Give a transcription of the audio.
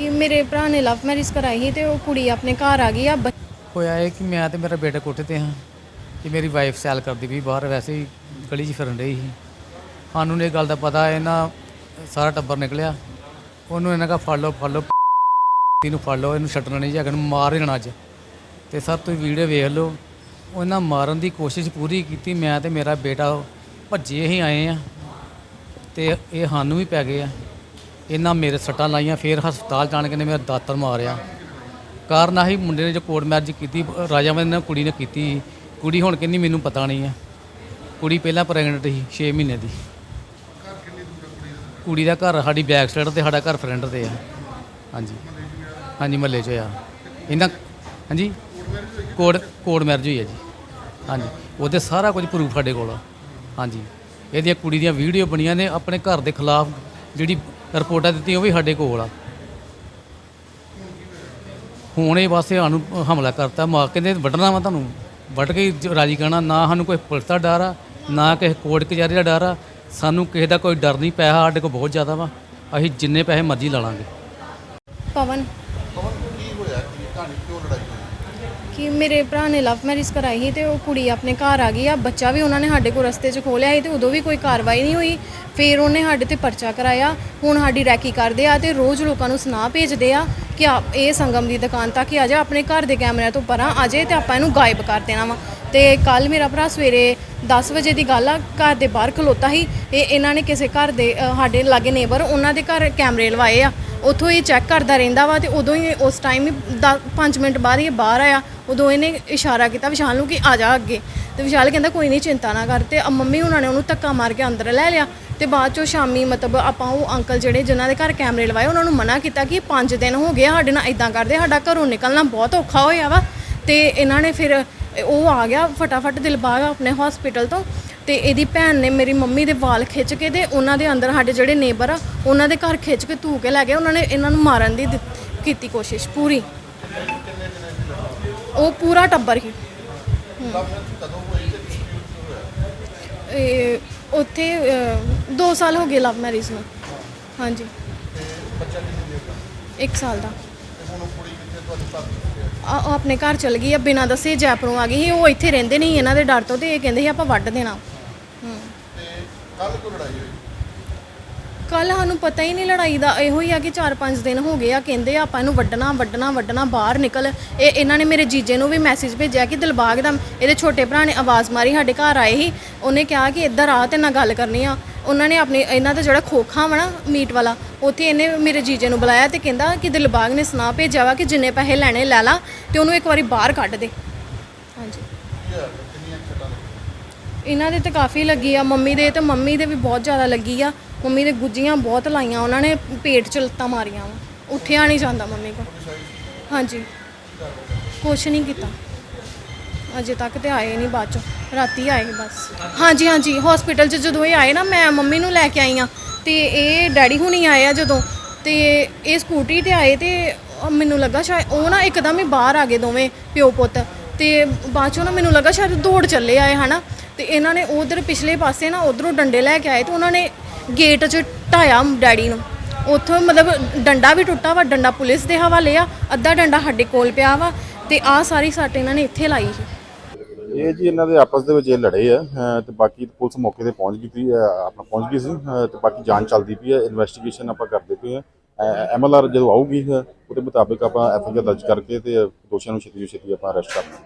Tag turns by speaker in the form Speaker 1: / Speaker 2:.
Speaker 1: ਕਿ ਮੇਰੇ ਭਰਾ ਨੇ ਲਵ ਮੈਰਿਜ ਕਰਾਈ ਸੀ ਤੇ ਉਹ ਕੁੜੀ ਆਪਣੇ ਘਰ ਆ ਗਈ ਆ। ਬੱਚ-
Speaker 2: ਹੋਇਆ ਇਹ ਕਿ ਮੈਂ ਤੇ ਮੇਰਾ ਬੇਟਾ ਕੋਠੇ ਤੇ ਹਾਂ ਕਿ ਮੇਰੀ ਵਾਈਫ ਸੈਲ ਕਰਦੀ ਵੀ ਬਾਹਰ, ਵੈਸੇ ਹੀ ਗਲੀ 'ਚ ਫਿਰਨ ਰਹੀ ਸੀ। ਸਾਨੂੰ ਨੇ ਗੱਲ ਦਾ ਪਤਾ, ਇਹਨਾਂ ਸਾਰਾ ਟੱਬਰ ਨਿਕਲਿਆ। ਉਹਨੂੰ ਇਹਨਾਂ ਕਾ ਫੜ ਲਓ ਫੜ ਲਓ ਇਹਨੂੰ ਫੜ ਲਓ, ਇਹਨੂੰ ਛੱਡਣਾ ਨਹੀਂ ਜਾਂ ਇਹਨੂੰ ਮਾਰ ਹੀ ਦੇਣਾ ਅੱਜ। ਤੇ ਸਰ, ਤੁਸੀਂ ਵੀਡੀਓ ਵੇਖ ਲਓ, ਉਹਨਾਂ ਮਾਰਨ ਦੀ ਕੋਸ਼ਿਸ਼ ਪੂਰੀ ਕੀਤੀ, ਮੈਂ ਤੇ ਮੇਰਾ ਬੇਟਾ ਭੱਜੇ ਹੀ ਆਏ ਆ। ਤੇ ਇਹ ਸਾਨੂੰ ਵੀ ਪੈ ਗਏ ਆ। ਇਹਨਾਂ ਮੇਰੇ ਸੱਟਾਂ ਲਾਈਆਂ, ਫਿਰ ਹਸਪਤਾਲ ਜਾਣ ਕੇ ਨੇ ਮੇਰਾ ਦਾਤਰ ਮਾਰਿਆ। ਕਾਰਨ ਆਹੀ ਮੁੰਡੇ ਨੇ ਜੋ ਕੋਰਟ ਮੈਰਿਜ ਕੀਤੀ ਰਾਜਾਵੰਦ ਨੇ ਕੁੜੀ ਨੇ ਕੀਤੀ। ਕੁੜੀ ਹੁਣ ਕਹਿੰਦੀ ਮੈਨੂੰ ਪਤਾ ਨਹੀਂ ਹੈ ਕੁੜੀ ਪਹਿਲਾਂ ਪ੍ਰੈਗਨੈਂਟ ਸੀ 6 ਮਹੀਨੇ ਦੀ। ਕੁੜੀ ਦਾ ਘਰ ਸਾਡੀ ਬੈਕ ਸਾਈਡ ਤੇ, ਸਾਡਾ ਘਰ ਫਰੈਂਡ ਤੇ ਆ। ਹਾਂਜੀ। ਹਾਂਜੀ, ਮਹੱਲੇ 'ਚ ਹੋਇਆ ਇਹਨਾਂ ਹਾਂਜੀ? ਕੋਡ ਕੋਡ ਮੈਰਿਜ ਹੋਈ ਹੈ ਜੀ। ਹਾਂਜੀ। ਉਹਦੇ ਸਾਰਾ ਕੁਝ ਪ੍ਰੂਫ ਸਾਡੇ ਕੋਲ ਹਾਂਜੀ। ਇਹਦੀਆਂ ਕੁੜੀ ਦੀਆਂ ਵੀਡੀਓ ਬਣੀਆਂ ਨੇ ਆਪਣੇ ਘਰ ਦੇ ਖਿਲਾਫ ਜਿਹੜੀ ਰਿਪੋਰਟਾਂ ਦਿੱਤੀਆਂ ਉਹ ਵੀ ਸਾਡੇ ਕੋਲ ਆ। ਹੁਣ ਇਹ ਵਾਸਤੇ ਸਾਨੂੰ ਹਮਲਾ ਕਰਤਾ। ਮਾਰ ਕਹਿੰਦੇ ਵੱਢਣਾ ਵਾ ਤੁਹਾਨੂੰ। ਵੱਢ ਕੇ ਹੀ ਰਾਜੀ ਕਹਿਣਾ ਨਾ ਸਾਨੂੰ ਕੋਈ ਪੁਲਿਸ ਦਾ ਡਰ ਆ ਨਾ ਕਿਸੇ ਕੋਰਟ ਕਚਹਿਰੀ ਦਾ ਡਰ ਆ। ਸਾਨੂੰ ਕਿਸੇ ਦਾ ਕੋਈ ਡਰ ਨਹੀਂ। ਪੈਸਾ ਸਾਡੇ ਕੋਲ ਬਹੁਤ ਜ਼ਿਆਦਾ ਵਾ। ਅਸੀਂ ਜਿੰਨੇ ਪੈਸੇ ਮਰਜ਼ੀ ਲਾ ਲਾਂਗੇ।
Speaker 1: ਪਵਨ।
Speaker 3: ਪਵਨ ਕੀ ਹੋਇਆ? ਕੀ ਕਹਾਣੀ ਕਿਉਂ ਲੜਾਈ ਹੋਈ?
Speaker 1: ਕਿ ਮੇਰੇ ਭਰਾ ਨੇ ਲਵ ਮੈਰਿਜ ਕਰਾਈ ਸੀ ਤੇ ਉਹ ਕੁੜੀ ਆਪਣੇ ਘਰ ਆ ਗਈ ਆ ਬੱਚਾ ਵੀ ਉਹਨਾਂ ਨੇ ਸਾਡੇ ਕੋਲ ਰਸਤੇ 'ਚ ਖੋਲਿਆ ਸੀ ਤੇ ਉਦੋਂ ਵੀ ਕੋਈ ਕਾਰਵਾਈ ਨਹੀਂ ਹੋਈ। ਫਿਰ ਉਹਨੇ ਸਾਡੇ ਤੇ ਪਰਚਾ ਕਰਾਇਆ। ਹੁਣ ਸਾਡੀ ਰੈਕੀ ਕਰਦੇ ਆ ਤੇ ਰੋਜ਼ ਲੋਕਾਂ ਨੂੰ ਸੁਨਾਹ ਭੇਜਦੇ ਆ ਕਿ ਆ ਇਹ ਸੰਗਮ ਦੀ ਦੁਕਾਨ ਤੱਕ ਹੀ ਆ ਜਾ ਆਪਣੇ ਘਰ ਦੇ ਕੈਮਰਿਆਂ ਤੋਂ ਪਰਾਂ ਆ ਜੇ ਤੇ ਆਪਾਂ ਇਹਨੂੰ ਗਾਇਬ ਕਰ ਦੇਣਾ ਵਾ। ਤੇ ਕੱਲ ਮੇਰਾ ਭਰਾ ਸਵੇਰੇ 10 ਵਜੇ ਦੀ ਗੱਲ ਆ ਘਰ ਦੇ ਬਾਹਰ ਖਲੋਤਾ ਸੀ। ਇਹ ਇਹਨਾਂ ਨੇ ਕਿਸੇ ਘਰ ਦੇ ਅ, ਸਾਡੇ ਲਾਗੇ ਨੇਬਰ ਉਹਨਾਂ ਦੇ ਘਰ ਕੈਮਰੇ ਲਵਾਏ ਆ। ਉੱਥੋਂ ਇਹ ਚੈੱਕ ਕਰਦਾ ਰਹਿੰਦਾ ਵਾ ਤੇ ਉਦੋਂ ਹੀ ਉਸ ਟਾਈਮ ਹੀ 5 ਮਿੰਟ ਬਾਅਦ ਹੀ ਇਹ ਬਾਹਰ ਆਇਆ, ਉਦੋਂ ਇਹਨੇ ਇਸ਼ਾਰਾ ਕੀਤਾ ਵਿਸ਼ਾਲ ਨੂੰ ਕਿ ਆ ਜਾ ਅੱਗੇ। ਤੇ ਵਿਸ਼ਾਲ ਕਹਿੰਦਾ, ਕੋਈ ਨਹੀਂ, ਚਿੰਤਾ ਨਾ ਕਰ। ਤੇ ਮੰਮੀ ਉਹਨਾਂ ਨੇ ਉਹਨੂੰ ਧੱਕਾ ਮਾਰ ਕੇ ਅੰਦਰ ਲੈ ਲਿਆ ਤੇ ਬਾਅਦ ਚੋਂ ਸ਼ਾਮੀ ਮਤਲਬ ਆਪਾਂ ਉਹ ਅੰਕਲ ਜਿਹੜੇ ਜਿਨ੍ਹਾਂ ਦੇ ਘਰ ਕੈਮਰੇ ਲਵਾਏ, ਉਹਨਾਂ ਨੂੰ ਮਨਾ ਕੀਤਾ ਕਿ 5 ਦਿਨ ਹੋ ਗਏ ਸਾਡੇ ਨਾਲ ਇਦਾਂ ਕਰਦੇ, ਸਾਡਾ ਘਰੋਂ ਨਿਕਲਣਾ ਬਹੁਤ ਔਖਾ ਹੋਇਆ ਵਾ। ਤੇ ਇਹਨਾਂ ਨੇ ਫਿਰ ਉਹ ਆ ਗਿਆ, ਫਟਾਫਟ ਦਿਲਬਾਗ ਆਪਣੇ ਹਸਪੀਟਲ ਤੋਂ ਤੇ ਇਹਦੀ ਭੈਣ ਨੇ ਮੇਰੀ ਮੰਮੀ ਦੇ ਵਾਲ ਖਿੱਚ ਕੇ ਤੇ ਉਹਨਾਂ ਦੇ ਅੰਦਰ ਸਾਡੇ ਜਿਹੜੇ ਨੇਬਰ ਆ, ਉਹਨਾਂ ਦੇ ਘਰ ਖਿੱਚ ਕੇ ਧੂ ਕੇ ਲੈ ਗਏ, ਉਹਨਾਂ ਨੇ ਇਹਨਾਂ ਨੂੰ ਮਾਰਨ ਦੀ ਦਿੱਤ- ਕੀਤੀ ਕੋਸ਼ਿਸ਼ ਪੂਰੀ। ਉਹ ਪੂਰਾ ਟੱਬਰ ਹੀ। ਇਹ ਉੱਥੇ 2 ਸਾਲ ਹੋ ਗਏ ਲਵ ਮੈਰਿਜ ਨੂੰ। ਹਾਂਜੀ। ਇੱਕ ਸਾਲ ਦਾ।
Speaker 3: ਆ,
Speaker 1: ਉਹ ਆਪਣੇ ਘਰ ਚਲ ਗਈ ਆ, ਬਿਨਾਂ ਦੱਸੇ ਜੈਪਰੋਂ ਆ ਗਈ ਸੀ, ਉਹ ਇੱਥੇ ਰਹਿੰਦੇ ਨਹੀਂ ਇਹਨਾਂ ਦੇ ਡਰ ਤੋਂ ਤੇ ਇਹ ਕਹਿੰਦੇ ਸੀ ਆਪਾਂ ਵੱਢ ਦੇਣਾ।
Speaker 3: ਕੱਲ ਕਿਉਂ ਲੜਾਈ ਹੋਈ?
Speaker 1: ਕੱਲ ਸਾਨੂੰ ਪਤਾ ਹੀ ਨਹੀਂ ਲੜਾਈ ਦਾ ਇਹੋ ਹੀ ਆ ਕਿ 4-5 ਦਿਨ ਹੋ ਗਏ ਆ ਕਹਿੰਦੇ ਆ ਆਪਾਂ ਇਹਨੂੰ ਵੱਢਣਾ ਵੱਢਣਾ ਵੱਢਣਾ ਬਾਹਰ ਨਿਕਲ। ਇਹ ਇਹਨਾਂ ਨੇ ਮੇਰੇ ਜੀਜੇ ਨੂੰ ਵੀ ਮੈਸੇਜ ਭੇਜਿਆ ਕਿ ਦਿਲਬਾਗ ਦਾ ਇਹਦੇ ਛੋਟੇ ਭਰਾ ਨੇ ਆਵਾਜ਼ ਮਾਰੀ ਸਾਡੇ ਘਰ ਆਏ ਸੀ। ਉਹਨੇ ਕਿਹਾ ਕਿ ਇੱਧਰ ਆ ਤੇ ਨਾਲ ਗੱਲ ਕਰਨੀ ਆ। ਉਹਨਾਂ ਨੇ ਆਪਣੇ ਇਹਨਾਂ ਦਾ ਜਿਹੜਾ ਖੋਖਾ ਵਾ ਨਾ ਮੀਟ ਵਾਲਾ ਉੱਥੇ ਇਹਨੇ ਮੇਰੇ ਜੀਜੇ ਨੂੰ ਬੁਲਾਇਆ ਤੇ ਕਹਿੰਦਾ ਕਿ ਦਿਲਬਾਗ ਨੇ ਸੁਣਾ ਭੇਜਿਆ ਵਾ ਕਿ ਜਿੰਨੇ ਪੈਸੇ ਲੈਣੇ ਲੈ ਲਾ ਤੇ ਉਹਨੂੰ ਇੱਕ ਵਾਰੀ ਬਾਹਰ ਕੱਢ ਦੇ। ਹਾਂਜੀ।
Speaker 3: ਕੀ? ਕਿੰਨੀਆਂ ਕੁ
Speaker 1: ਇਹਨਾਂ ਦੇ ਤੇ ਕਾਫੀ ਲੱਗੀ ਆ, ਮੰਮੀ ਦੇ ਤੇ ਮੰਮੀ ਦੇ ਵੀ ਬਹੁਤ ਜ਼ਿਆਦਾ ਲੱਗੀ ਆ। ਮੰਮੀ ਦੇ ਗੁੱਜੀਆਂ ਬਹੁਤ ਲਾਈਆਂ, ਉਹਨਾਂ ਨੇ ਪੇਟ ਚ ਲੱਤਾਂ ਮਾਰੀਆਂ ਵਾ। ਉੱਠਿਆ ਨਹੀਂ ਜਾਂਦਾ ਮੰਮੀ ਕੋ ਹਾਂਜੀ। ਕੁਛ ਨਹੀਂ ਕੀਤਾ। ਅਜੇ ਤੱਕ ਤੇ ਆਏ ਨਹੀਂ ਬਾਅਦ ਚੋਂ। ਰਾਤੀ ਆਏ ਬਸ। ਹਾਂਜੀ ਹਾਂਜੀ। ਹਸਪੀਟਲ 'ਚ ਜਦੋਂ ਇਹ ਆਏ ਨਾ, ਮੈਂ ਮੰਮੀ ਨੂੰ ਲੈ ਕੇ ਆਈ ਆ। ਤੇ ਇਹ ਡੈਡੀ ਹੁਣੀ ਆਏ ਆ ਜਦੋਂ। ਤੇ ਇਹ ਸਕੂਟੀ ਤੇ ਆਏ ਤੇ ਮੈਨੂੰ ਲੱਗਾ ਸ਼ਾਇਦ, ਉਹ ਨਾ ਇੱਕਦਮ ਹੀ ਬਾਹਰ ਆ ਗਏ ਦੋਵੇਂ ਪਿਓ ਪੁੱਤ। ਤੇ ਬਾਅਦ ਚੋਂ ਨਾ ਮੈਨੂੰ ਲੱਗਾ ਸ਼ਾਇਦ ਦੌੜ ਚੱਲੇ ਆਏ, ਹਨਾ? ਤੇ ਇਹਨਾਂ ਨੇ ਉਧਰ ਪਿਛਲੇ ਪਾਸੇ ਨਾ ਉਧਰੋਂ ਡੰਡੇ ਲੈ ਕੇ ਆਏ ਤੇ ਉਹਨਾਂ ਨੇ ਗੇਟ 'ਚ ਢਾਇਆ ਡੈਡੀ ਨੂੰ। ਉੱਥੋਂ ਮਤਲਬ ਡੰਡਾ ਵੀ ਟੁੱਟਾ ਵਾ, ਡੰਡਾ ਪੁਲਿਸ ਦੇ ਹਵਾਲੇ ਆ, ਅੱਧਾ ਡੰਡਾ ਸਾਡੇ ਕੋਲ ਪਿਆ ਵਾ ਤੇ ਆਹ ਸਾਰੀ ਸੱਟ ਇਹਨਾਂ ਨੇ ਇੱਥੇ ਲਾਈ ਸੀ।
Speaker 4: ਇਹ ਜੀ ਇਹਨਾਂ ਦੇ ਆਪਸ ਦੇ ਵਿੱਚ ਇਹ ਲੜੇ ਆ, ਅਹ ਤੇ ਬਾਕੀ ਪੁਲਿਸ ਮੌਕੇ ਤੇ ਪਹੁੰਚ ਗਈ ਸੀ, ਅਹ ਆਪਣਾ ਪਹੁੰਚ ਗਈ ਸੀ, ਅਹ ਤੇ ਬਾਕੀ ਜਾਂਚ ਚੱਲਦੀ ਪਈ ਹੈ ਇਨਵੈਸਟੀਗੇਸ਼ਨ ਆਪਾਂ ਕਰਦੇ ਪਏ ਆ। ਐਮਐਲਆਰ ਜਦੋਂ ਆਊਗੀ, ਉਹਦੇ ਮੁਤਾਬਿਕ ਆਪਾਂ ਐਫਆਈਆਰ ਦਰਜ ਕਰਕੇ ਤੇ ਦੋਸ਼ੀਆਂ ਨੂੰ ਛੇਤੀ ਤੋਂ ਛੇਤੀ ਆਪਾਂ ਅਰੈਸਟ ਕਰ ਕਰਨਾ